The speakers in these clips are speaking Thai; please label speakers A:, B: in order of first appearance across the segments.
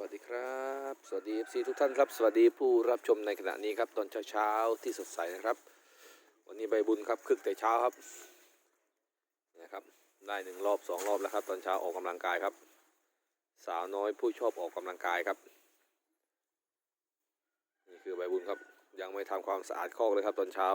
A: สวัสดีครับ สวัสดี FC ทุกท่านครับ สวัสดีผู้รับชมในขณะนี้ครับตอนเช้าๆที่สดใสนะครับ วันนี้ใบบุญครับคึกแต่เช้าครับนะครับได้หนึ่งรอบสองรอบแล้วครับ ตอนเช้าออกกำลังกายครับ สาวน้อยผู้ชอบออกกำลังกายครับ นี่คือใบบุญครับยังไม่ทำความสะอาดคอกเลยครับตอนเช้า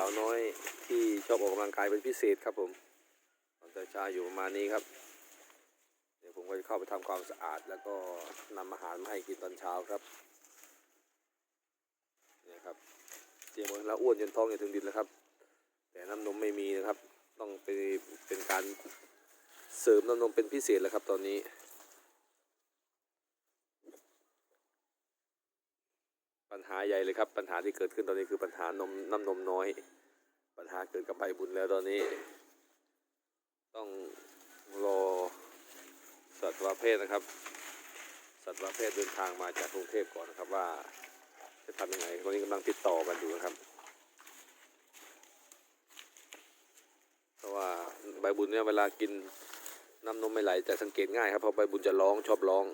A: าวน้อยที่ชอบออกกำลังกายเป็นพิเศษครับผมตอนเช้าอยู่ประมาณนี้ครับ เดี๋ยวผมก็จะเข้าไปทำความสะอาด แล้วก็นำอาหารมาให้กินตอนเช้าครับเนี่ยครับเจียมแล้วอ้วนจนท้องจะถึงดินแล้วครับ แต่น้ำนมไม่มีนะครับ ต้องไปเป็นการเสริมน้ำนมเป็นพิเศษแล้วครับตอนนี้ ปัญหาใหญ่เลยครับ ปัญหาที่เกิดขึ้นตอนนี้คือปัญหานมน้ำนมน้อย ปัญหาเกิดกับใบบุญแล้วตอนนี้ ต้องรอสัตวแพทย์นะครับ สัตวแพทย์เดินทางมาจากกรุงเทพก่อนนะครับว่าจะทำยังไงตอนนี้กำลังติดต่อกันอยู่นะครับเพราะว่าใบบุญเนี่ยเวลากินน้ำนมไม่ไหลจะสังเกตง่ายครับเพราะใบบุญจะร้องชอบร้อง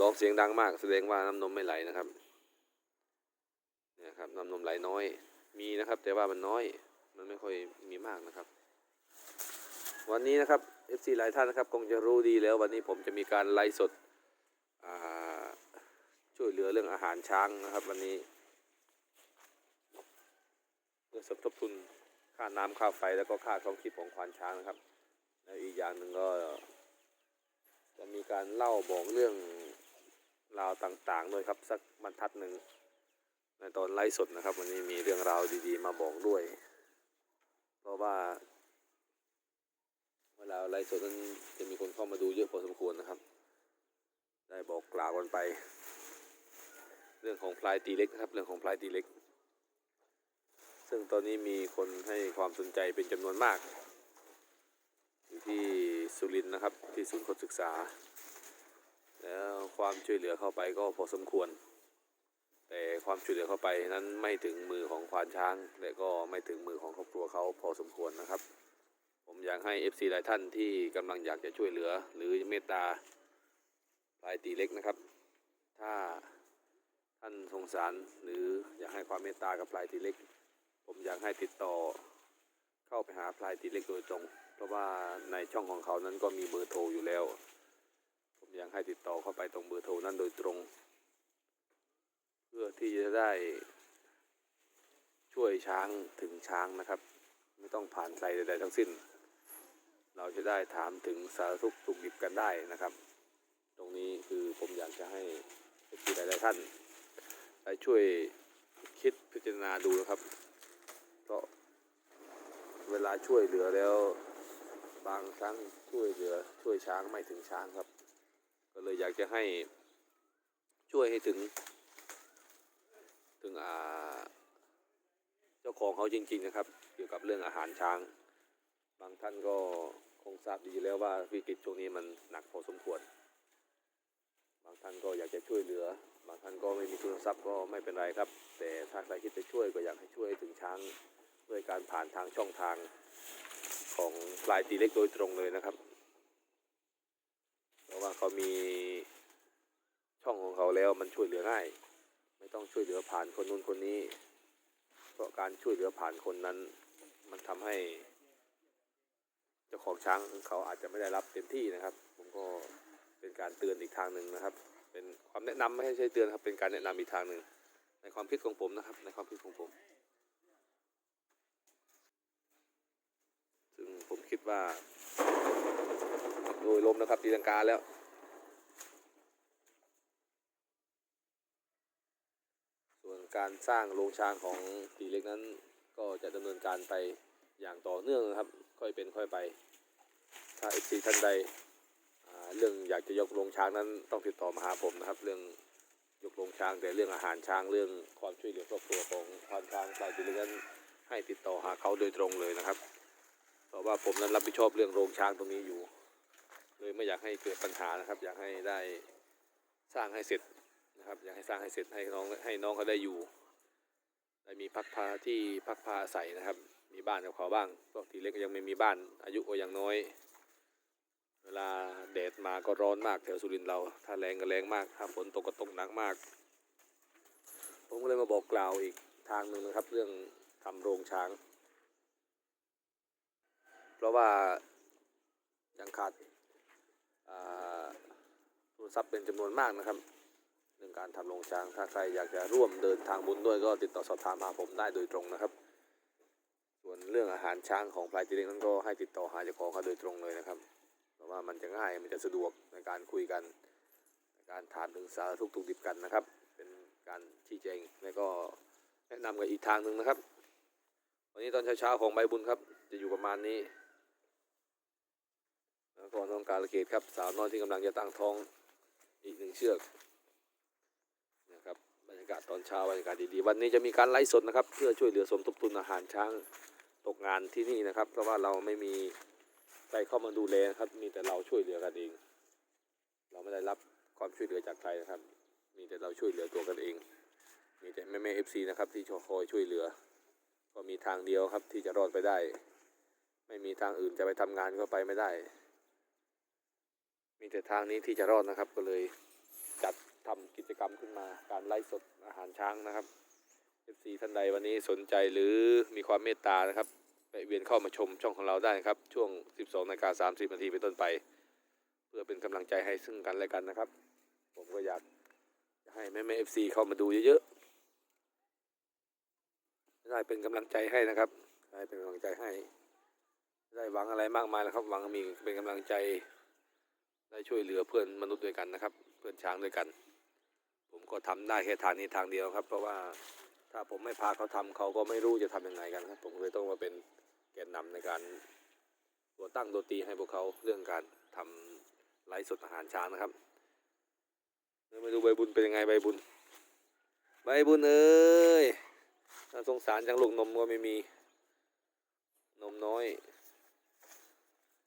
A: ร้องเสียงดังมากแสดงว่าน้ำนมไม่ไหลนะครับ นี่ยครับน้ำนมไหลน้อย มีนะครับ แต่ว่ามันน้อย มันไม่ค่อยมีมากนะครับ วันนี้นะครับ FC หลายท่านนะครับ คงจะรู้ดีแล้ว วันนี้ผมจะมีการไลฟ์สดช่วยเหลือเรื่องอาหารช้างนะครับ วันนี้เพื่อสมทบทุนค่าน้ำค่าไฟแล้วก็ค่าท้องชีพของควานช้างนะครับ แล้วอีกอย่างหนึ่งก็จะมีการเล่าบอกเรื่องราวต่างๆด้วยครับ สักบรรทัดหนึ่ง ในตอนไลฟ์สดนะครับ วันนี้มีเรื่องราวดีๆ มาบอกด้วย เพราะว่า เวลาไลฟ์สดนั้นจะมีคนเข้ามาดูเยอะพอสมควรนะครับ ได้บอกกล่าวกันไป เรื่องของพลายตีเล็กนะครับ เรื่องของพลายตีเล็ก ซึ่งตอนนี้มีคนให้ความสนใจเป็นจำนวนมาก อยู่ที่สุรินทร์นะครับ ที่ศูนย์คนศึกษา แล้วความช่วยเหลือเข้าไปก็พอสมควร แต่ความช่วยเหลือเข้าไปนั้นไม่ถึงมือของควานช้าง และก็ไม่ถึงมือของครอบครัวเขาพอสมควรนะครับ ผมอยากให้ FC หลายท่านที่กำลังอยากจะช่วยเหลือ หรือเมตตาปลายตีเล็กนะครับ ถ้าท่านสงสารหรืออยากให้ความเมตตากับปลายตีเล็ก ผมอยากให้ติดต่อเข้าไปหาพลายตีเล็กโดยตรง เพราะว่าในช่องของเขานั้นก็มีเบอร์โทรอยู่แล้ว ผมอยากให้ติดต่อเข้าไปตรงเบอร์โทรนั้นโดยตรง เพื่อที่จะได้ช่วยช้างถึงช้างนะครับ ไม่ต้องผ่านใครใดๆทั้งสิ้น เราจะได้ถามถึงสารทุกข์สุขดิบกันได้นะครับ ตรงนี้คือผมอยากจะให้ที่หลายๆท่านได้ช่วยคิดพิจารณาดูนะครับเพราะเวลาช่วยเหลือแล้วบางครั้งช่วยเหลือช่วยช้างไม่ถึงช้างครับ ก็เลยอยากจะให้ช่วยให้ถึง ถึงอ่าเจ้าของเขาจริง ๆนะครับ เกี่ยวกับเรื่องอาหารช้าง บางท่านก็คงทราบดีแล้วว่าวิกฤตช่วงนี้มันหนักพอสมควร บางท่านก็อยากจะช่วยเหลือ บางท่านก็ไม่มีทุนทรัพย์ก็ไม่เป็นไรครับ แต่ถ้าใครคิดจะช่วยก็อยากให้ช่วยถึงช้างด้วยการผ่านทางช่องทางของปลายตีเล็กโดยตรงเลยนะครับ เพราะว่าเขามีช่องของเขาแล้วมันช่วยเหลือง่าย ไม่ต้องช่วยเหลือผ่านคนนู้นคนนี้ เพราะการช่วยเหลือผ่านคนนั้น มันทำให้เจ้าของช้างเขาอาจจะไม่ได้รับเต็มที่นะครับ ผมก็เป็นการเตือนอีกทางหนึ่งนะครับ เป็นความแนะนำไม่ใช่เตือนครับ เป็นการแนะนำอีกทางหนึ่งในความคิดของผมนะครับ ในความคิดของผม ซึ่งผมคิดว่าโดยลมนะครับตีลังกาแล้ว ส่วน การสร้างโรงช้างของตีเล็กนั้น ก็จะดำเนินการไปอย่างต่อเนื่องนะครับ ค่อยเป็นค่อยไป ถ้าเอฟซีท่านใดเรื่องอยากจะยกโรงช้างนั้นต้องติดต่อมาหาผมนะครับ เรื่องยกโรงช้างแต่เรื่องอาหารช้างเรื่องความช่วยเหลือครอบครัวของควานช้างปลายตีเล็กนั้นให้ติดต่อหาเขาโดยตรงเลยนะครับเพราะว่าผมนั้นรับผิดชอบเรื่องโรงช้างตรงนี้อยู่ เลยไม่อยากให้เกิดปัญหานะครับ อยากให้ได้สร้างให้เสร็จ นะครับ อยากให้สร้างให้เสร็จให้น้องให้น้องเขาได้อยู่ได้มีพักพาที่พักพาอาศัยนะครับ มีบ้านกับเขาบ้างพวกทีเล็กก็ยังไม่มีบ้าน อายุก็ยังน้อย เวลาแดดมาก็ร้อนมากแถวสุรินทร์เรา ถ้าแรงก็แรงมาก ถ้าฝนตกก็ตกหนักมาก ผมก็เลยมาบอกกล่าวอีกทางหนึ่งนะครับ เรื่องทำโรงช้าง เพราะว่ายังขาดทุนทรัพย์เป็นจำนวนมากนะครับ เรื่องการทำโรงช้างถ้าใครอยากจะร่วมเดินทางบุญด้วยก็ติดต่อสอบถามมาผมได้โดยตรงนะครับ ส่วนเรื่องอาหารช้างของพลายจีเล็กนั้นก็ให้ติดต่อหาเจ้าของเขาโดยตรงเลยนะครับ เพราะว่ามันจะง่ายมันจะสะดวกในการคุยกันในการถามถึงสารทุกถูกดิบกันนะครับ เป็นการชี้แจงและก็แนะนำกันอีกทางหนึ่งนะครับ วันนี้ตอนเช้าๆของใบบุญครับ จะอยู่ประมาณนี้แล้วก็น้องการละเกดครับ สาวน้อยที่กำลังจะตั้งท้องอีกหนึ่งเชือกนะครับบรรยากาศตอนเช้าบรรยากาศดีๆวันนี้จะมีการไลฟ์สดนะครับ เพื่อช่วยเหลือสมทบทุนอาหารช้างตกงานที่นี่นะครับ เพราะว่าเราไม่มีใครเข้ามาดูแลครับ มีแต่เราช่วยเหลือกันเอง เราไม่ได้รับความช่วยเหลือจากใครนะครับ มีแต่เราช่วยเหลือตัวกันเอง มีแต่แม่แม่เอฟซีนะครับที่คอยช่วยเหลือ ก็มีทางเดียวครับที่จะรอดไปได้ ไม่มีทางอื่นจะไปทำงานก็ไปไม่ได้ มีแต่ทางนี้ที่จะรอดนะครับก็เลย ทำกิจกรรมขึ้นมา การไล่สดอาหารช้างนะครับ FC ท่านใดวันนี้สนใจหรือมีความเมตตานะครับแวะเวียนเข้ามาชมช่องของเราได้ครับ ช่วง 12นาฬิกา30นาทีเป็นต้นไป เพื่อเป็นกำลังใจให้ซึ่งกันและกันนะครับ ผมก็อยากให้แม่แม่เอฟซีเข้ามาดูเยอะๆได้เป็นกำลังใจให้นะครับได้เป็นกำลังใจให้ได้หวังอะไรมากมายนะครับหวังมีเป็นกำลังใจได้ช่วยเหลือเพื่อนมนุษย์ด้วยกันนะครับ เพื่อนช้างด้วยกัน ผมก็ทำได้แค่ทางนี้ทางเดียวครับ เพราะว่าถ้าผมไม่พาเขาทำเขาก็ไม่รู้จะทำยังไงกันครับ ผมเลยต้องมาเป็นแกนนำในการตัวตั้งตัวตีให้พวกเขาเรื่องการทำไลฟ์สดอาหารช้างนะครับมาดูใบบุญเป็นยังไงใบบุญ ใบบุญเอ้ยน่าสงสารจังลูกนมก็ไม่มี นมน้อย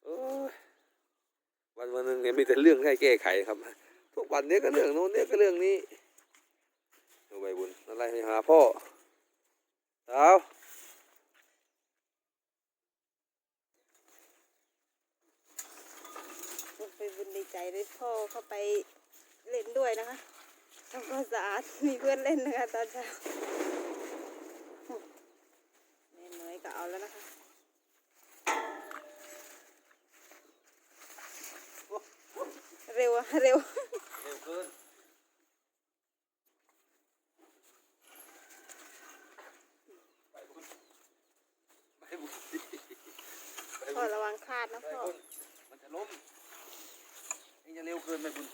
A: โอ้ยวันวันหนึ่งเนี่ยมีแต่เรื่องให้แก้ไขครับ ทุกวันเนี้ยก็เรื่องโน้นเนี้ยก็เรื่องนี้ดูใบบุญอะไรไปหาพ่อสาว
B: ไปบุญดีใจได้พ่อเข้าไปเล่นด้วยนะคะทำความสะอาดมีเพื่อนเล่นนะคะตอนเช้าแม่น้อยก็เอาแล้วนะคะเร็วอะเร็ว
A: กินใบบุญใบบุญใบ
B: พ่อ
A: บุญ
B: ระวังคาดนะ
A: ใบ
B: พ่อ
A: บุญมันจะล้มเองจะเร็วเกินใบบุญ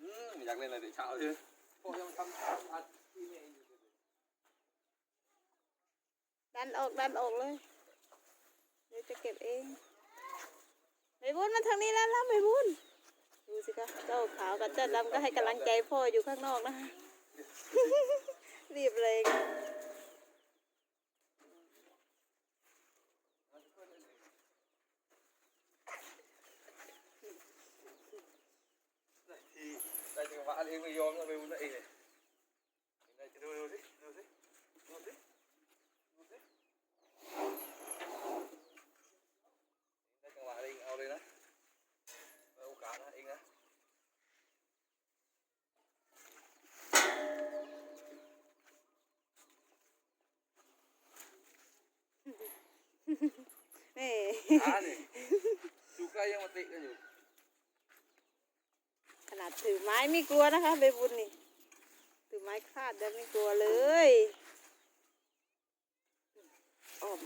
A: อืมอยากเล่นอะไรเดี๋ยวเช้าเลยพ่อยังทำทำอัดที่แม่อยู่เลย
B: ดันออกดันออกเลยเดี๋ยวจะเก็บเอง ไปบุญมาทางนี้แล้วล่ะไปบุญดูสิคะเจ้าขาวกับเจ้าดำก็ให้กำลังใจพ่ออยู่ข้างนอกนะคะรีบเลยค่ะ
A: ได้ทีได้จังหวะเองไม่ยอมนะใบบุญนะเองเนี่ยได้จะดูดูสิดูสิดูสิดูสิได้จังหวะเองเอาเลยนะเอาโอกาสนะเองนะ
B: นี่
A: ขาเนี่ยอยู่ใกล้ยังมาติกันอยู่
B: ขนาดถือไม้ไม่กลัวนะคะใบบุญนี่ ถือไม้คาดยังไม่กลัวเลยอ้อม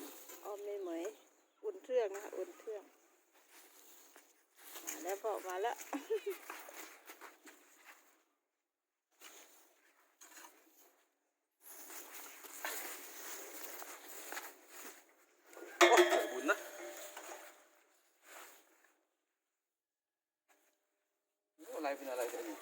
B: อ้อมไม่เหมยอุ่นเครื่องนะคะอุ่นเครื่อง มาแล้วพอมาแล้ว
A: โอ้ยบุญนะ เป็นอะไรกันอยู่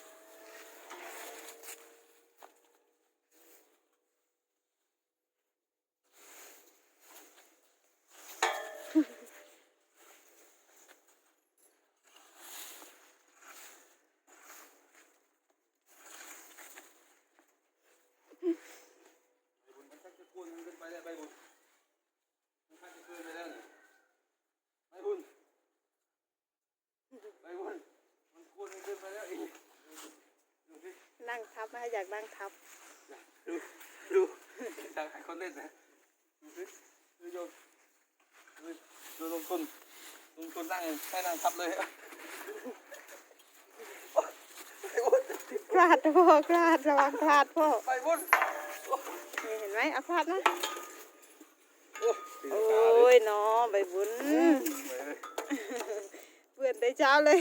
A: ใบบุญมันชักจะกวนมันเกิน ไปแล้วใบบุญมันชักจะเกินไปแล้วเนี่ยใบบุญใบบุญมันกวนมันเกินไปแล้วอีกดูสิ
B: นั่งทับนะอยากนั่งทับ
A: ดูดูอยากให้คนเล่นนะดูสิดูโยนดูดูลงทุนลงทุนนั่งให้นั่งทับเลยใบบุญ
B: พลาดนะพ่อพลาดระวังพลาดพ่อ
A: ใบบุญ
B: นี่เห็น ไหมเอาพลาดนะ
A: โอ้
B: โอ้ยน้อใบบุญเปื่อนได้เช้าเลย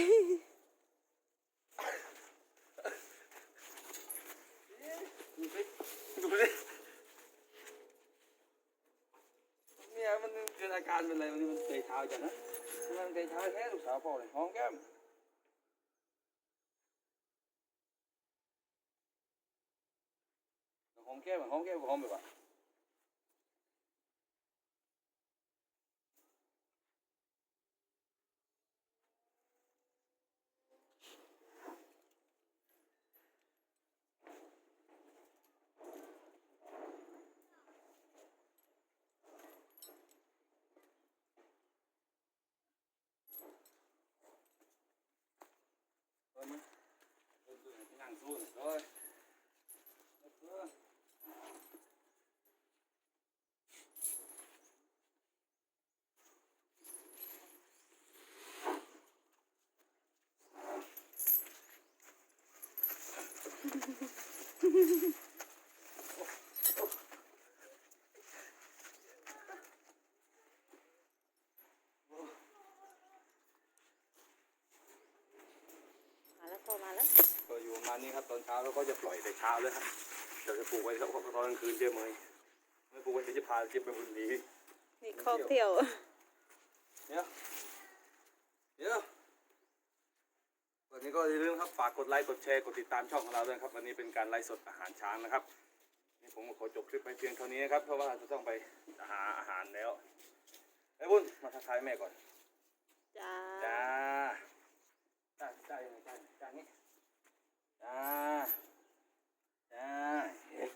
A: ดูสิดูสิเนี่ยมันเกิดอาการเป็นอะไรมันมันเตะเท้าจังนะมันเตะเท้าแค่ลูกสาวพ่อเลยหอมแก้ม หอมแก้มหอมแก้มหอมแบบว่า Thôi nhé. Tôi tôi cái nàng xuống rồi. Rồi.
B: มาแล้วพ่อมาแล้ว
A: ก็อยู่ประมาณนี้ครับตอนเช้าแล้วก็จะปล่อยแต่เช้าเลยครับเดี๋ยวจะปลูกไว้ครับเพราะตอนกลางคืนเจอเมยไม่ปลูกไว้เดี๋ยวจะพาเจ็บไปบุญดี
B: นี่คอกเที่ยว
A: เดี๋ยวเดี๋ยววันนี้ ก็อย่าลืมครับฝากกดไลค์กดแชร์กดติดตามช่องของเราด้วยนะครับวันนี้เป็นการไลฟ์สดอาหารช้างนะครับนี่ผมก็ขอจบคลิปไปเพียงเท่านี้นะครับเพราะว่าจะต้องไปหาอาหารแล้วไอ้บุญมาทักทายแม่ก่อน
B: จ้า
A: จ้าจ้าจ้ายังไงจ้าจ้านี่จ้าจ้าเอ๊ะ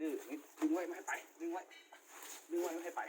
A: ดื้อๆนี่ดึงไว้ไม่ให้ไปดึงไว้ดึงไว้ไม่ให้ไป